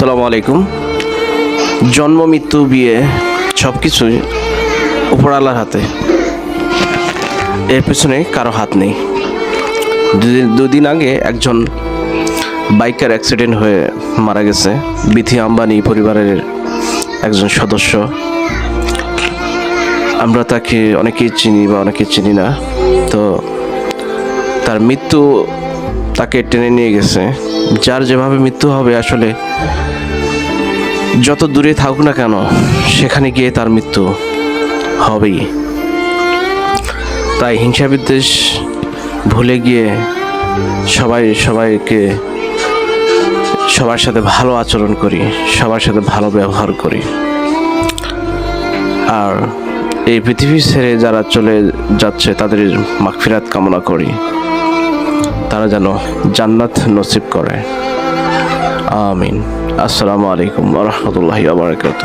আসসালামু আলাইকুম। জন্ম, মৃত্যু, বিয়ে সব কিছুই উপরালার হাতে। এর পেছনে কারও হাত নেই। দুদিন আগে একজন বাইকার অ্যাক্সিডেন্ট হয়ে মারা গেছে। বিথি আম্বানি পরিবারের একজন সদস্য। আমরা তাকে অনেকেই চিনি বা অনেকে চিনি না। তো তার মৃত্যু তাকে টেনে নিয়ে গেছে। যার যেভাবে মৃত্যু হবে আসলে যত দূরে থাকুক না কেন, সেখানে গিয়ে তার মৃত্যু হবেই। তাই হিংসা বিদ্বেষ ভুলে গিয়ে সবাই সবাইকে সবার সাথে ভালো আচরণ করি, সবার সাথে ভালো ব্যবহার করি। আর এই পৃথিবী ছেড়ে যারা চলে যাচ্ছে, তাদের মাগফিরাত কামনা করি। তারা যেন জান্নাত নসিব করে। আমিন। আসসালামু আলাইকুম রহমতুল্লাহ আবরকাত